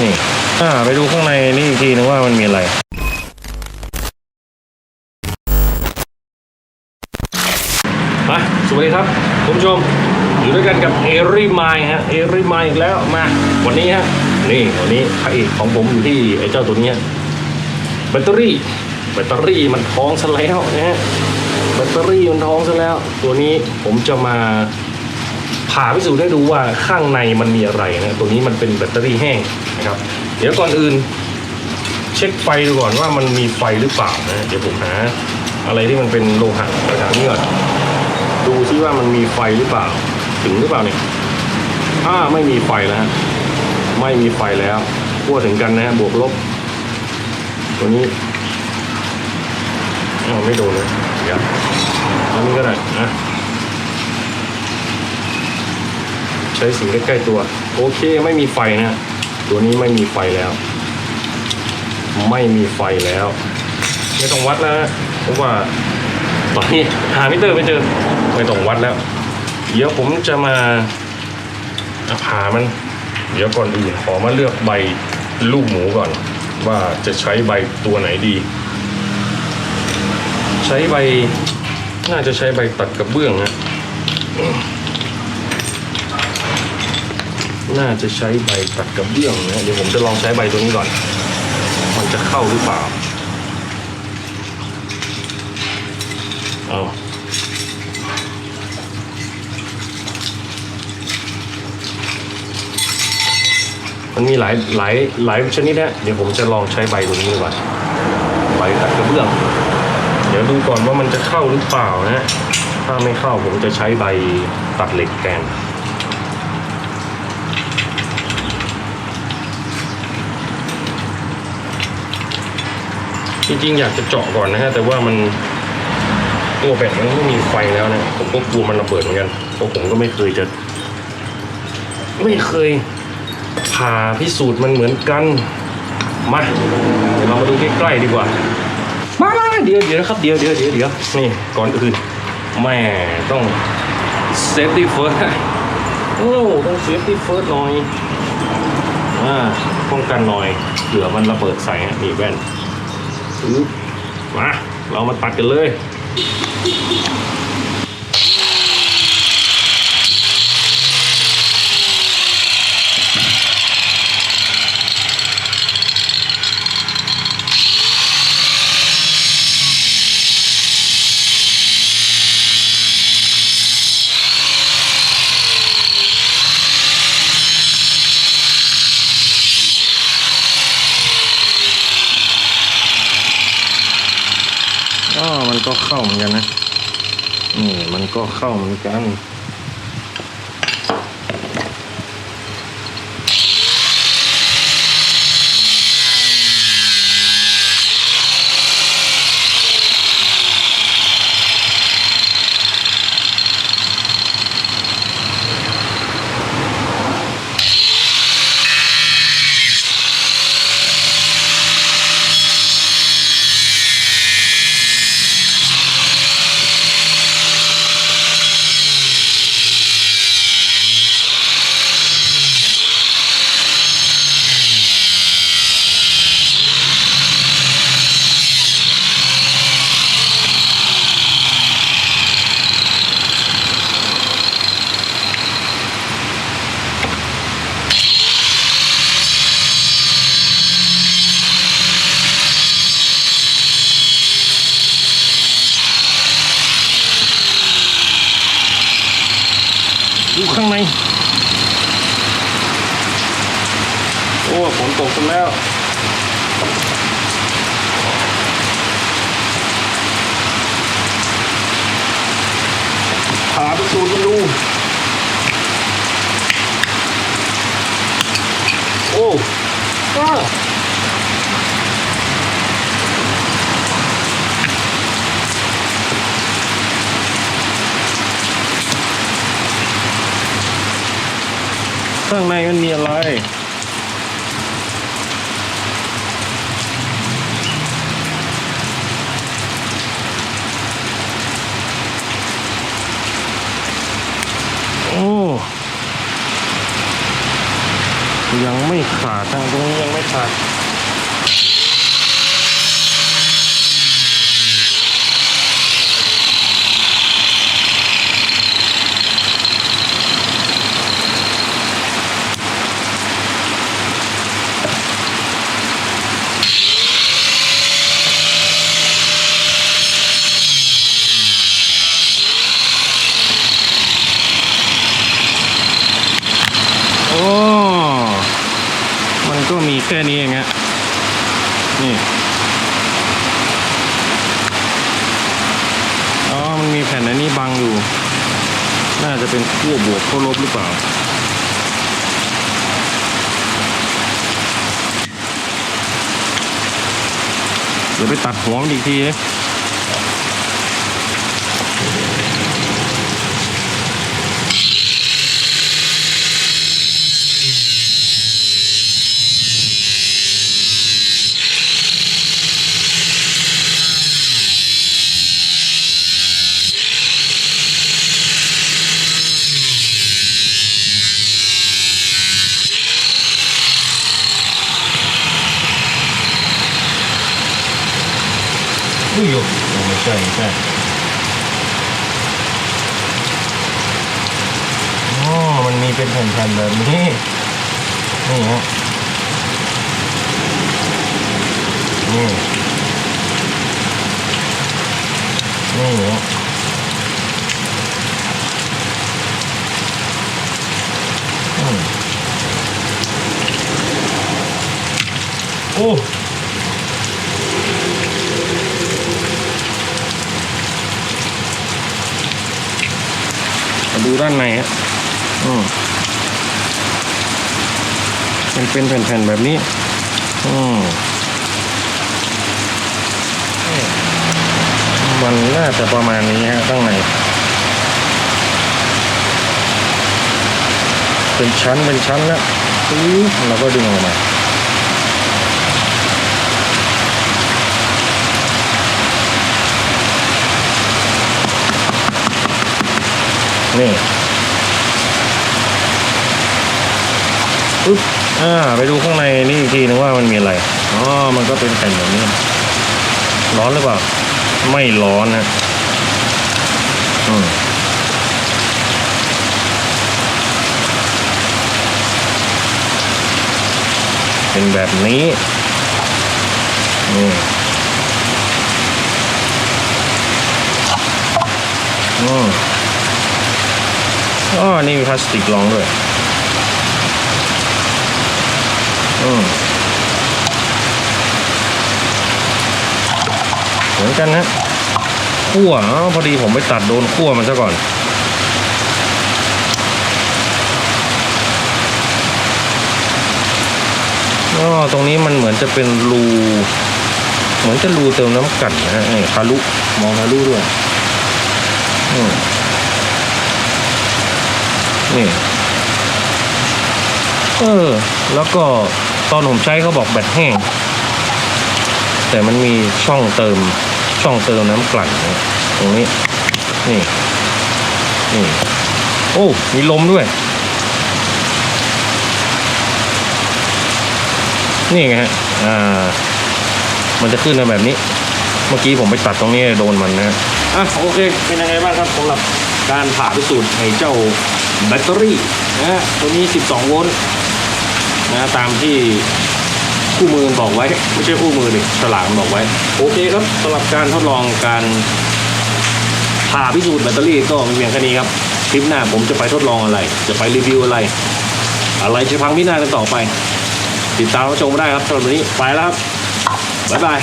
นี่อ่าไปดูข้างในนี่อีกทีนึงว่ามันมีอะไรมาสวัสดีครับคุณผู้ชมอยู่ด้วยกันกับเอริมายฮะเอริมายอีกแล้วมา วันนี้ฮะนี่วันนี้พระเอกของผมอยู่ที่ไอ้เจ้าตัวเนี้ยแบตเตอรี่แบตเตอรี่มันท้องซะแล้วนะฮะแบตเตอรี่มันท้องซะแล้ว ตัวนี้ผมจะมา ผ่าพิสูจน์ให้ดูว่าข้างในมันมีอะไรนะตัวนี้มันเป็นแบตเตอรี่แห้งนะครับ เดี๋ยวก่อนอื่น เช็คไฟดูก่อนว่ามันมีไฟหรือเปล่านะเดี๋ยวผมหาอะไรที่มันเป็นโลหะแถวๆนี้ก่อนดูซิว่ามันมีไฟหรือเปล่า ถึงหรือเปล่าเนี่ยอ่าไม่มีไฟแล้วไม่มีไฟแล้วขั้วถึงกันนะฮะบวกลบ ตัวนี้อ้าวไม่โดนเลยเดี๋ยวอันนี้ก็ได้นะ ใช้สิ่งใกล้ๆตัว โอเคไม่มีไฟนะ ตัวนี้ไม่มีไฟแล้ว ไม่มีไฟแล้ว ไม่ต้องวัดแล้วนะเพราะว่าตอนนี้หามิเตอร์ไม่เจอไม่ต้องวัดแล้ว เดี๋ยวผมจะมาผ่ามัน เดี๋ยวก่อนอื่นขอมาเลือกใบลูกหมูก่อน ว่าจะใช้ใบตัวไหนดี ใช้ใบน่าจะใช้ใบตัดกระเบื้องนะ น่าจะใช้ใบตัดกระเบื้องนะเดี๋ยวผมจะลองใช้ใบตัวนี้ก่อน มันจะเข้าหรือเปล่าเอามันมีหลายหลายหลายชนิดนะเดี๋ยวผมจะลองใช้ใบตัวนี้ดีกว่าใบตัดกระเบื้อง เดี๋ยวดูก่อนว่ามันจะเข้าหรือเปล่านะ ถ้าไม่เข้าผมจะใช้ใบตัดเหล็กแทน จริงๆ อยากจะเจาะก่อนนะฮะแต่ว่ามันตัวแบตมันไม่มีไฟแล้วเนี่ยผมก็กลัวมันระเบิดเหมือนกันเพราะผมก็ไม่เคยจะ ไม่เคยผ่าพิสูจน์มันเหมือนกัน มาเดี๋ยวเรามาดูใกล้ๆดีกว่า มาเดี๋ยวเดี๋ยวนะครับเดี๋ยวเดี๋ยวเดี๋ยวเดี๋ยวนี่ก่อนอื่นแม่ต้อง safety first โอ้ต้อง safety first หน่อยอ่าป้องกันหน่อยเผื่อมันระเบิดใส่ฮะนี่แว่น มา เรามาตัดกันเลย ก็เข้าเหมือนกันนะนี่มันก็เข้าเหมือนกัน ดูข้างใน โอ้ฝนตกกันแล้วหาไปสูตรกันดู โอ้ ข้างในมันมีอะไร โอ้ ยังไม่ขาดทางตรงนี้ยังไม่ขาด โอ้ มันก็มี แค่นี้เองฮะนี่อ๋อมันมีแผ่นอันนี้บังอยู่ น่าจะเป็นขั้วบวกขั้วลบหรือเปล่าเดี๋ยวไปตัดหัวมันอีกทีนะ ใช่ใช่อ๋อมันมีเป็นแผ่นๆแบบนี้ นี่ฮะ นี่ นี่ฮะอืมโอ้ ดูด้านในฮะอืมมันเป็นแผ่นๆแบบนี้ อืมมันน่าจะประมาณนี้ฮะข้างใน เป็นชั้นเป็นชั้นแล้วปึ๊บเราก็ดึงออกมา นี่ปึ๊บอ่า ไปดูข้างในนี่อีกทีนึงว่ามันมีอะไร อ๋อ มันก็เป็นแผ่นแบบนี้ ร้อนหรือเปล่า ไม่ร้อนนะอืมเป็นแบบนี้นี่อืม อ๋อนี่มีพลาสติกรองด้วยอืมเหมือนกันนะขั้วอ๋อพอดีผมไปตัดโดนขั้วมันซะก่อนอ๋อตรงนี้มันเหมือนจะเป็นรู เหมือนจะรูเติมน้ำกันนะฮะนี่ทะลุมองทะลุด้วยอืม นี่ เออ แล้วก็ตอนผมใช้เขาบอกแบตแห้ง แต่มันมีช่องเติม ช่องเติมน้ำกลั่นตรงนี้ นี่ นี่ โอ้ มีลมด้วย นี่ไงฮะ อ่า มันจะขึ้นมาแบบนี้ เมื่อกี้ผมไปตัดตรงนี้โดนมันนะอะโอเค เป็นยังไงบ้างครับสำหรับการผ่าพิสูจน์ไอ้เจ้า แบตเตอรี่นะตัวนี้ 12 โวลต์นะตามที่คู่มือบอกไว้ ไม่ใช่คู่มือดิฉลากบอกไว้ โอเคครับสำหรับการทดลองการผ่าพิสูจน์แบตเตอรี่ก็มีเพียงแค่นี้ครับคลิปหน้าผมจะไปทดลองอะไร จะไปรีวิวอะไร อะไรจะพังพินากันต่อไป ติดตามรับชมได้ครับสำหรับวันนี้ไปแล้วครับบ๊ายบาย